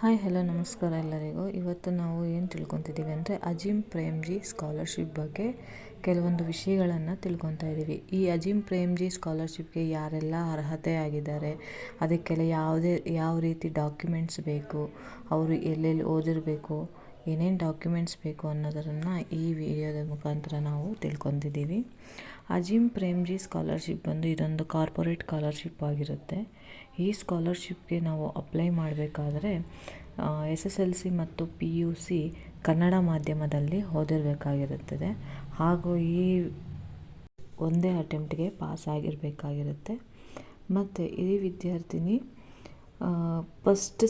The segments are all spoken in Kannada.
ಹಾಯ್, ಹಲೋ, ನಮಸ್ಕಾರ ಎಲ್ಲರಿಗೂ. ಇವತ್ತು ನಾವು ಏನು ತಿಳ್ಕೊತಿದ್ದೀವಿ ಅಂದರೆ ಅಜಿಮ್ ಪ್ರೇಮ್ಜಿ ಸ್ಕಾಲರ್ಶಿಪ್ ಬಗ್ಗೆ ಕೆಲವೊಂದು ವಿಷಯಗಳನ್ನು ತಿಳ್ಕೊತಾ ಇದ್ದೀವಿ ಈ ಅಜಿಮ್ ಪ್ರೇಮ್ಜಿ ಸ್ಕಾಲರ್ಶಿಪ್ಗೆ ಯಾರೆಲ್ಲ ಅರ್ಹತೆ ಆಗಿದ್ದಾರೆ, ಅದಕ್ಕೆಲ್ಲ ಯಾವುದೇ, ಯಾವ ರೀತಿ ಡಾಕ್ಯುಮೆಂಟ್ಸ್ ಬೇಕು, ಅವರು ಎಲ್ಲೆಲ್ಲಿ ಓದಿರಬೇಕು, ಏನೇನು ಡಾಕ್ಯುಮೆಂಟ್ಸ್ ಬೇಕು ಅನ್ನೋದನ್ನು ಈ ವಿಡಿಯೋದ ಮುಖಾಂತರ ನಾವು ತಿಳ್ಕೊತಿದ್ದೀವಿ ಅಜೀಮ್ ಪ್ರೇಮ್ಜಿ ಸ್ಕಾಲರ್ಶಿಪ್ ಬಂದು ಇದೊಂದು ಕಾರ್ಪೊರೇಟ್ ಸ್ಕಾಲರ್ಶಿಪ್ ಆಗಿರುತ್ತೆ. ಈ ಸ್ಕಾಲರ್ಶಿಪ್ಗೆ ನಾವು ಅಪ್ಲೈ ಮಾಡಬೇಕಾದ್ರೆ ಎಸ್ ಎಸ್ ಎಲ್ ಸಿ ಮತ್ತು ಪಿ ಯು ಸಿ ಕನ್ನಡ ಮಾಧ್ಯಮದಲ್ಲಿ ಓದಿರಬೇಕಾಗಿರುತ್ತದೆ. ಹಾಗೂ ಈ ಒಂದೇ ಅಟೆಂಪ್ಟ್ಗೆ ಪಾಸ್ ಆಗಿರಬೇಕಾಗಿರುತ್ತೆ. ಮತ್ತು ಈ ವಿದ್ಯಾರ್ಥಿನಿ ಫಸ್ಟ್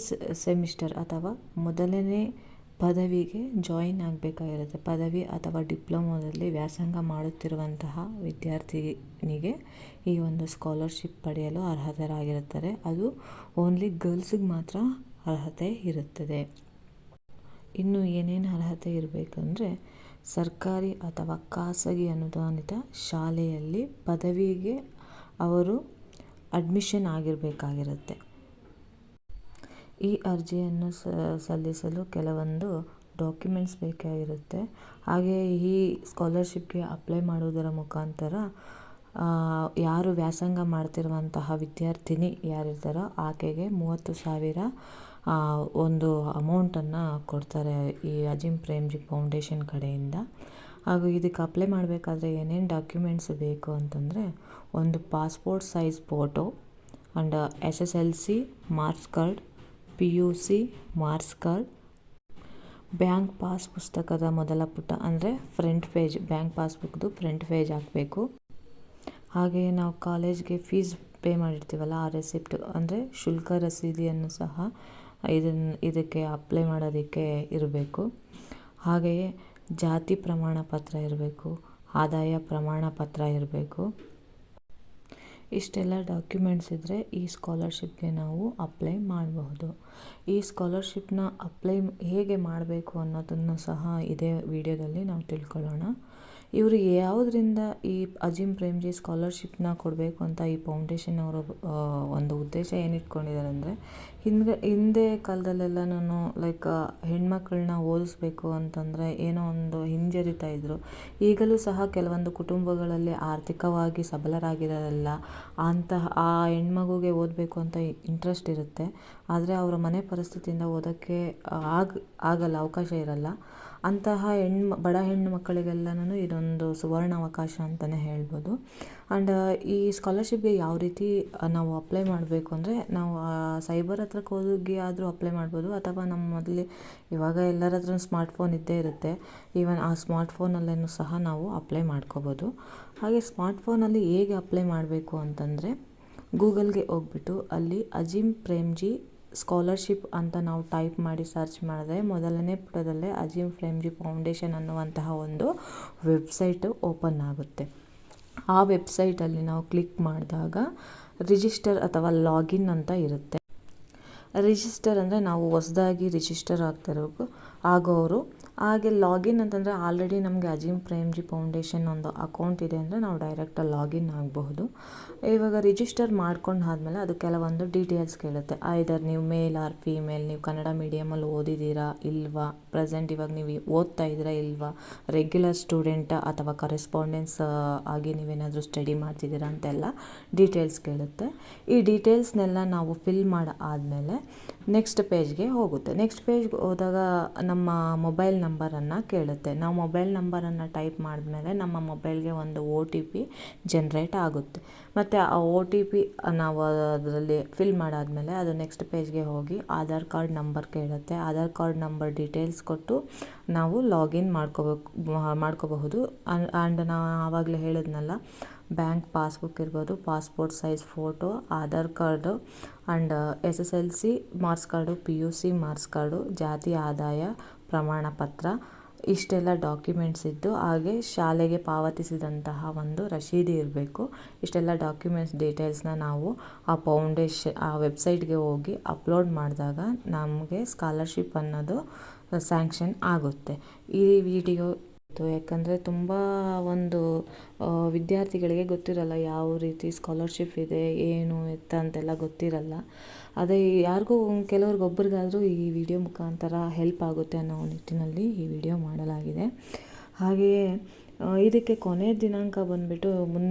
ಸೆಮಿಸ್ಟರ್ ಅಥವಾ ಮೊದಲನೇ ಪದವಿಗೆ ಜಾಯಿನ್ ಆಗಬೇಕಾಗಿರುತ್ತೆ. ಪದವಿ ಅಥವಾ ಡಿಪ್ಲೊಮೋದಲ್ಲಿ ವ್ಯಾಸಂಗ ಮಾಡುತ್ತಿರುವಂತಹ ವಿದ್ಯಾರ್ಥಿನಿಗೆ ಈ ಒಂದು ಸ್ಕಾಲರ್ಶಿಪ್ ಪಡೆಯಲು ಅರ್ಹತರಾಗಿರುತ್ತಾರೆ ಅದು ಓನ್ಲಿ ಗರ್ಲ್ಸಿಗೆ ಮಾತ್ರ ಅರ್ಹತೆ ಇರುತ್ತದೆ. ಇನ್ನು ಏನೇನು ಅರ್ಹತೆ ಇರಬೇಕಂದ್ರೆ ಸರ್ಕಾರಿ ಅಥವಾ ಖಾಸಗಿ ಅನುದಾನಿತ ಶಾಲೆಯಲ್ಲಿ ಪದವಿಗೆ ಅವರು ಅಡ್ಮಿಷನ್ ಆಗಿರಬೇಕಾಗಿರುತ್ತೆ. ಈ ಅರ್ಜಿಯನ್ನು ಸಲ್ಲಿಸಲು ಕೆಲವೊಂದು ಡಾಕ್ಯುಮೆಂಟ್ಸ್ ಬೇಕಾಗಿರುತ್ತೆ. ಹಾಗೆ ಈ ಸ್ಕಾಲರ್ಶಿಪ್ಗೆ ಅಪ್ಲೈ ಮಾಡುವುದರ ಮುಖಾಂತರ ಯಾರು ವ್ಯಾಸಂಗ ಮಾಡ್ತಿರುವಂತಹ ವಿದ್ಯಾರ್ಥಿನಿ ಯಾರಿರ್ತಾರೋ ಆಕೆಗೆ ಮೂವತ್ತು ಸಾವಿರ ಒಂದು ಅಮೌಂಟನ್ನು ಕೊಡ್ತಾರೆ ಈ ಅಜಿಮ್ ಪ್ರೇಮ್ಜಿ ಫೌಂಡೇಶನ್ ಕಡೆಯಿಂದ. ಹಾಗೂ ಇದಕ್ಕೆ ಅಪ್ಲೈ ಮಾಡಬೇಕಾದ್ರೆ ಏನೇನು ಡಾಕ್ಯುಮೆಂಟ್ಸ್ ಬೇಕು ಅಂತಂದರೆ, ಒಂದು passport size photo and S S L C marks card P U C marks card bank pass ಪುಸ್ತಕದ ಮೊದಲ ಪುಟ ಅಂದರೆ ಫ್ರಂಟ್ ಪೇಜ್ ಬ್ಯಾಂಕ್ ಪಾಸ್ಬುಕ್ದು ಫ್ರಂಟ್ ಪೇಜ್ ಹಾಕಬೇಕು. ಹಾಗೆಯೇ ನಾವು ಕಾಲೇಜ್ಗೆ ಫೀಸ್ ಪೇ ಮಾಡಿರ್ತೀವಲ್ಲ, ಆ ರೆಸಿಪ್ಟ್ ಅಂದರೆ ಶುಲ್ಕ ರಸೀದಿಯನ್ನು ಸಹ ಇದನ್ನು ಇದಕ್ಕೆ ಅಪ್ಲೈ ಮಾಡೋದಕ್ಕೆ ಇರಬೇಕು. ಹಾಗೆಯೇ ಜಾತಿ ಪ್ರಮಾಣ ಪತ್ರ ಇರಬೇಕು, ಆದಾಯ ಪ್ರಮಾಣ ಪತ್ರ ಇರಬೇಕು. ಇಷ್ಟೆಲ್ಲ ಡಾಕ್ಯುಮೆಂಟ್ಸ್ ಇದ್ದರೆ ಈ ಸ್ಕಾಲರ್ಶಿಪ್ಗೆ ನಾವು ಅಪ್ಲೈ ಮಾಡಬಹುದು. ಈ ಸ್ಕಾಲರ್ಶಿಪ್ನ ಅಪ್ಲೈ ಹೇಗೆ ಮಾಡಬೇಕು ಅನ್ನೋದನ್ನು ಸಹ ಇದೇ ವಿಡಿಯೋದಲ್ಲಿ ನಾವು ತಿಳ್ಕೊಳ್ಳೋಣ. ಇವರು ಯಾವುದರಿಂದ ಈ ಅಜೀಮ್ ಪ್ರೇಮ್ಜಿ ಸ್ಕಾಲರ್ಶಿಪ್ನ ಕೊಡಬೇಕು ಅಂತ ಈ ಫೌಂಡೇಶನ್ ಅವರು ಒಂದು ಉದ್ದೇಶ ಏನಿಟ್ಕೊಂಡಿದ್ದಾರೆ ಅಂದರೆ ಹಿಂದೆ ಹಿಂದೆ ನಾನು, ಲೈಕ್ ಹೆಣ್ಮಕ್ಳನ್ನ ಓದಿಸ್ಬೇಕು ಅಂತಂದರೆ ಏನೋ ಒಂದು ಹಿಂಜರಿತಾ ಇದ್ದರು ಈಗಲೂ ಸಹ ಕೆಲವೊಂದು ಕುಟುಂಬಗಳಲ್ಲಿ ಆರ್ಥಿಕವಾಗಿ ಸಬಲರಾಗಿರಲ್ಲ ಅಂತಹ ಆ ಹೆಣ್ಮಗುಗೆ ಓದಬೇಕು ಅಂತ ಇಂಟ್ರೆಸ್ಟ್ ಇರುತ್ತೆ. ಆದರೆ ಅವರ ಮನೆ ಪರಿಸ್ಥಿತಿಯಿಂದ ಓದೋಕ್ಕೆ ಆಗ, ಆಗಲ್ಲ, ಅವಕಾಶ ಇರಲ್ಲ. ಅಂತಹ ಹೆಣ್ಣು ಬಡ ಹೆಣ್ಣು ಮಕ್ಕಳಿಗೆಲ್ಲನೂ ಇದೊಂದು ಸುವರ್ಣ ಅವಕಾಶ ಅಂತಲೇ ಹೇಳ್ಬೋದು. ಆ್ಯಂಡ್ ಈ ಸ್ಕಾಲರ್ಶಿಪ್ಗೆ ಯಾವ ರೀತಿ ನಾವು ಅಪ್ಲೈ ಮಾಡಬೇಕು ಅಂದರೆ, ನಾವು ಸೈಬರ್ ಹತ್ರಕ್ಕೆ ಹೋಗಿ ಆದರೂ ಅಪ್ಲೈ ಮಾಡ್ಬೋದು, ಅಥವಾ ನಮ್ಮಲ್ಲಿ ಇವಾಗ ಎಲ್ಲರ ಹತ್ರ ಸ್ಮಾರ್ಟ್ ಫೋನ್ ಇದ್ದೇ ಇರುತ್ತೆ. ಈವನ್ ಆ ಸ್ಮಾರ್ಟ್ ಫೋನಲ್ಲೇನು ಸಹ ನಾವು ಅಪ್ಲೈ ಮಾಡ್ಕೋಬೋದು. ಹಾಗೆ ಸ್ಮಾರ್ಟ್ ಫೋನಲ್ಲಿ ಹೇಗೆ ಅಪ್ಲೈ ಮಾಡಬೇಕು ಅಂತಂದರೆ ಗೂಗಲ್ಗೆ ಹೋಗ್ಬಿಟ್ಟು ಅಲ್ಲಿ ಅಜಿಮ್ ಪ್ರೇಮ್ಜಿ ಸ್ಕಾಲರ್ಶಿಪ್ ಅಂತ ನಾವು ಟೈಪ್ ಮಾಡಿ ಸರ್ಚ್ ಮಾಡಿದ್ರೆ ಮೊದಲನೇ ಪುಟದಲ್ಲೇ ಅಜೀಮ್ ಪ್ರೇಮ್ಜಿ ಫೌಂಡೇಶನ್ ಅನ್ನುವಂತಹ ಒಂದು ವೆಬ್ಸೈಟು ಓಪನ್ ಆಗುತ್ತೆ. ಆ ವೆಬ್ಸೈಟಲ್ಲಿ ನಾವು ಕ್ಲಿಕ್ ಮಾಡಿದಾಗ ರಿಜಿಸ್ಟರ್ ಅಥವಾ ಲಾಗಿನ್ ಅಂತ ಇರುತ್ತೆ. ರಿಜಿಸ್ಟರ್ ಅಂದರೆ ನಾವು ಹೊಸ್ದಾಗಿ ರಿಜಿಸ್ಟರ್ ಆಗ್ತಿರೋಕು ಆಗೋರು, ಹಾಗೆ ಲಾಗಿನ್ ಅಂತಂದರೆ ಆಲ್ರೆಡಿ ನಮಗೆ ಅಜೀಮ್ ಪ್ರೇಮ್ಜಿ ಫೌಂಡೇಶನ್ ಒಂದು ಅಕೌಂಟ್ ಇದೆ ಅಂದರೆ ನಾವು ಡೈರೆಕ್ಟಾಗಿ ಲಾಗಿನ್ ಆಗಬಹುದು. ಇವಾಗ ರಿಜಿಸ್ಟರ್ ಮಾಡ್ಕೊಂಡು ಆದಮೇಲೆ ಅದು ಕೆಲವೊಂದು ಡೀಟೇಲ್ಸ್ ಕೇಳುತ್ತೆ. ಐದರ್ ನೀವು ಮೇಲ್ ಆರ್ ಫೀಮೇಲ್ ನೀವು ಕನ್ನಡ ಮೀಡಿಯಮಲ್ಲಿ ಓದಿದ್ದೀರಾ ಇಲ್ವಾ? ಪ್ರೆಸೆಂಟ್ ಇವಾಗ ನೀವು ಓದ್ತಾ ಇದ್ದೀರಾ ಇಲ್ವಾ? ರೆಗ್ಯುಲರ್ ಸ್ಟೂಡೆಂಟ್ ಅಥವಾ ಕರೆಸ್ಪಾಂಡೆನ್ಸ್ ಆಗಿ ನೀವೇನಾದರೂ ಸ್ಟಡಿ ಮಾಡ್ತಿದ್ದೀರಾ ಅಂತೆಲ್ಲ ಡೀಟೇಲ್ಸ್ ಕೇಳುತ್ತೆ. ಈ ಡೀಟೇಲ್ಸ್ನೆಲ್ಲ ನಾವು ಫಿಲ್ ಮಾಡಿ ಆದಮೇಲೆ ನೆಕ್ಸ್ಟ್ ಪೇಜ್ಗೆ ಹೋಗುತ್ತೆ. ನೆಕ್ಸ್ಟ್ ಪೇಜ್ಗೆ ಹೋದಾಗ ನಮ್ಮ ಮೊಬೈಲ್ ನಂಬರನ್ನು ಕೇಳುತ್ತೆ. ನಾವು ಮೊಬೈಲ್ ನಂಬರನ್ನು ಟೈಪ್ ಮಾಡಿದ್ಮೇಲೆ ನಮ್ಮ ಮೊಬೈಲ್ಗೆ ಒಂದು ಒ ಟಿ ಪಿ ಜನ್ರೇಟ್ ಆಗುತ್ತೆ. ಮತ್ತು ಆ ಒ ಟಿ ಪಿ ನಾವು ಅದರಲ್ಲಿ ಫಿಲ್ ಮಾಡಾದಮೇಲೆ ಅದು ನೆಕ್ಸ್ಟ್ ಪೇಜ್ಗೆ ಹೋಗಿ ಆಧಾರ್ ಕಾರ್ಡ್ ನಂಬರ್ ಕೇಳುತ್ತೆ. ಆಧಾರ್ ಕಾರ್ಡ್ ನಂಬರ್ ಡೀಟೇಲ್ಸ್ ಕೊಟ್ಟು ನಾವು ಲಾಗಿನ್ ಮಾಡ್ಕೋಬೇಕು, ಮಾಡ್ಕೋಬಹುದು. ಆ್ಯಂಡ್ ನಾವು ಆವಾಗಲೇ ಹೇಳಿದ್ನಲ್ಲ ಬ್ಯಾಂಕ್ ಪಾಸ್ಬುಕ್ ಇರ್ಬೋದು, passport size photo, Aadhaar card and S S L C marks card, P U C marks card, ಜಾತಿ ಆದಾಯ ಪ್ರಮಾಣ ಪತ್ರ ಇಷ್ಟೆಲ್ಲ ಡಾಕ್ಯುಮೆಂಟ್ಸ್ ಇದ್ದು ಹಾಗೆ ಶಾಲೆಗೆ ಪಾವತಿಸಿದಂತಹ ಒಂದು ರಶೀದಿ ಇರಬೇಕು. ಇಷ್ಟೆಲ್ಲ ಡಾಕ್ಯುಮೆಂಟ್ಸ್ ಡೀಟೇಲ್ಸ್ನ ನಾವು ಆ ಫೌಂಡೇಶನ್ ಆ ವೆಬ್ಸೈಟ್ಗೆ ಹೋಗಿ ಅಪ್ಲೋಡ್ ಮಾಡಿದಾಗ ನಮಗೆ ಸ್ಕಾಲರ್ಶಿಪ್ ಅನ್ನೋದು ಸ್ಯಾಂಕ್ಷನ್ ಆಗುತ್ತೆ. ಈ ವಿಡಿಯೋ ಇತ್ತು ಯಾಕಂದರೆ ತುಂಬ ಒಂದು ವಿದ್ಯಾರ್ಥಿಗಳಿಗೆ ಗೊತ್ತಿರಲ್ಲ ಯಾವ ರೀತಿ ಸ್ಕಾಲರ್ಶಿಪ್ ಇದೆ, ಏನು, ಎತ್ತ ಅಂತೆಲ್ಲ ಗೊತ್ತಿರಲ್ಲ. ಅದೇ ಯಾರಿಗೂ, ಕೆಲವ್ರಿಗೊಬ್ರಿಗಾದರೂ ಈ ವಿಡಿಯೋ ಮುಖಾಂತರ ಹೆಲ್ಪ್ ಆಗುತ್ತೆ ಅನ್ನೋ ನಿಟ್ಟಿನಲ್ಲಿ ಈ ವಿಡಿಯೋ ಮಾಡಲಾಗಿದೆ. ಹಾಗೆಯೇ ಇದಕ್ಕೆ ಕೊನೆ ದಿನಾಂಕ ಬಂದುಬಿಟ್ಟು ಮುನ್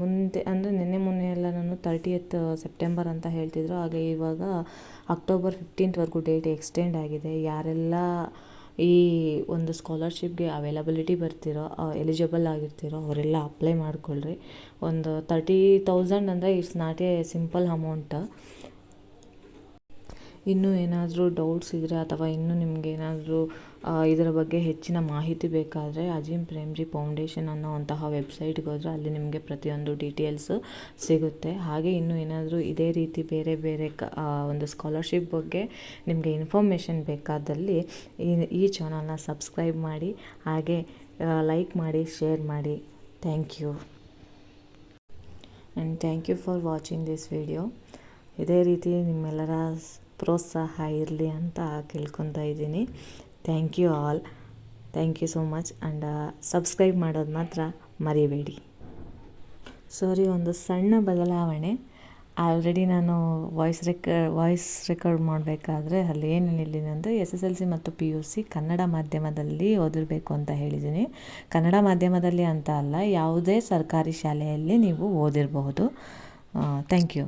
ಮುಂದೆ, ಅಂದರೆ ನಿನ್ನೆ ಮೊನ್ನೆ ಎಲ್ಲ ನಾನು ತರ್ಟಿಯತ್ ಸೆಪ್ಟೆಂಬರ್ ಅಂತ ಹೇಳ್ತಿದ್ರು. ಹಾಗೆ ಇವಾಗ ಅಕ್ಟೋಬರ್ ಫಿಫ್ಟೀನ್ತ್ವರೆಗೂ ಡೇಟ್ ಎಕ್ಸ್ಟೆಂಡ್ ಆಗಿದೆ. ಯಾರೆಲ್ಲ ಈ ಒಂದು ಸ್ಕಾಲರ್ಶಿಪ್ಗೆ ಅವೈಲಬಿಲಿಟಿ ಬರ್ತಿರೋ ಎಲಿಜಿಬಲ್ ಆಗಿರ್ತಿರೋ ಅವರೆಲ್ಲ ಅಪ್ಲೈ ಮಾಡಿಕೊಳ್ರಿ. ಒಂದು ತರ್ಟಿ ತೌಸಂಡ್ ಅಂದರೆ it's not a simple amount ಇನ್ನೂ ಏನಾದರೂ ಡೌಟ್ಸ್ ಇದ್ದರೆ ಅಥವಾ ಇನ್ನೂ ನಿಮಗೆ ಏನಾದರೂ ಇದರ ಬಗ್ಗೆ ಹೆಚ್ಚಿನ ಮಾಹಿತಿ ಬೇಕಾದರೆ ಅಜೀಮ್ ಪ್ರೇಮ್ಜಿ ಫೌಂಡೇಶನ್ ಅನ್ನೋವಂತಹ ವೆಬ್ಸೈಟ್ಗೆ ಹೋದರೆ ಅಲ್ಲಿ ನಿಮಗೆ ಪ್ರತಿಯೊಂದು ಡೀಟೇಲ್ಸ್ ಸಿಗುತ್ತೆ. ಹಾಗೆ ಇನ್ನೂ ಏನಾದರೂ ಇದೇ ರೀತಿ ಬೇರೆ ಬೇರೆ ಕ ಒಂದು ಸ್ಕಾಲರ್ಶಿಪ್ ಬಗ್ಗೆ ನಿಮಗೆ ಇನ್ಫಾರ್ಮೇಷನ್ ಬೇಕಾದಲ್ಲಿ ಈ ಈ ಚಾನಲ್ನ ಸಬ್ಸ್ಕ್ರೈಬ್ ಮಾಡಿ, ಹಾಗೆ ಲೈಕ್ ಮಾಡಿ ಶೇರ್ ಮಾಡಿ. Thank you and thank you for watching this video ಇದೇ ರೀತಿ ನಿಮ್ಮೆಲ್ಲರ ಪ್ರೋತ್ಸಾಹ ಇರಲಿ ಅಂತ ಕೇಳ್ಕೊತಾ ಇದ್ದೀನಿ. Thank you all thank you so much and subscribe ಮಾಡೋದು ಮಾತ್ರ ಮರಿಬೇಡಿ. ಸಾರಿ ಒಂದು ಸಣ್ಣ ಬದಲಾವಣೆ. ಆಲ್ರೆಡಿ ನಾನು ವಾಯ್ಸ್ ರೆಕ ವಾಯ್ಸ್ ರೆಕಾರ್ಡ್ ಮಾಡಬೇಕಾದ್ರೆ ಅಲ್ಲಿ ಏನು ಹೇಳಿದ್ದೀನಿ ಅಂದರೆ ಎಸ್ ಎಸ್ ಎಲ್ ಸಿ ಮತ್ತು ಪಿ ಯು ಸಿ ಕನ್ನಡ ಮಾಧ್ಯಮದಲ್ಲಿ ಓದಿರಬೇಕು ಅಂತ ಹೇಳಿದ್ದೀನಿ. ಕನ್ನಡ ಮಾಧ್ಯಮದಲ್ಲಿ ಅಂತ ಅಲ್ಲ, ಯಾವುದೇ ಸರ್ಕಾರಿ ಶಾಲೆಯಲ್ಲಿ ನೀವು ಓದಿರಬಹುದು. Thank you